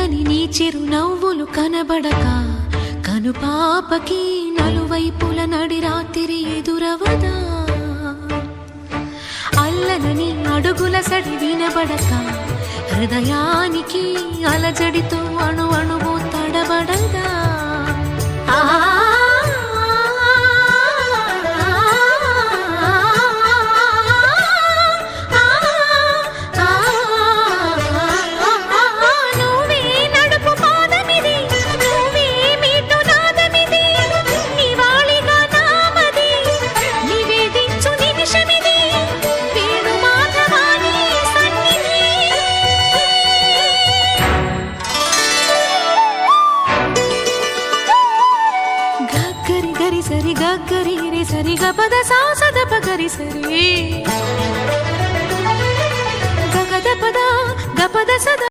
చల్లని నీ చిరు నవ్వులు కనబడక కనుపాపకి నలువైపుల నడి రాత్రి ఎదురవదా అల్లనని అడుగుల సడి వినబడక హృదయానికి అలజడితో గరి గరి సరి గరి రి సరి గపద సా సద పగరి సరి. గగద పద గపద సద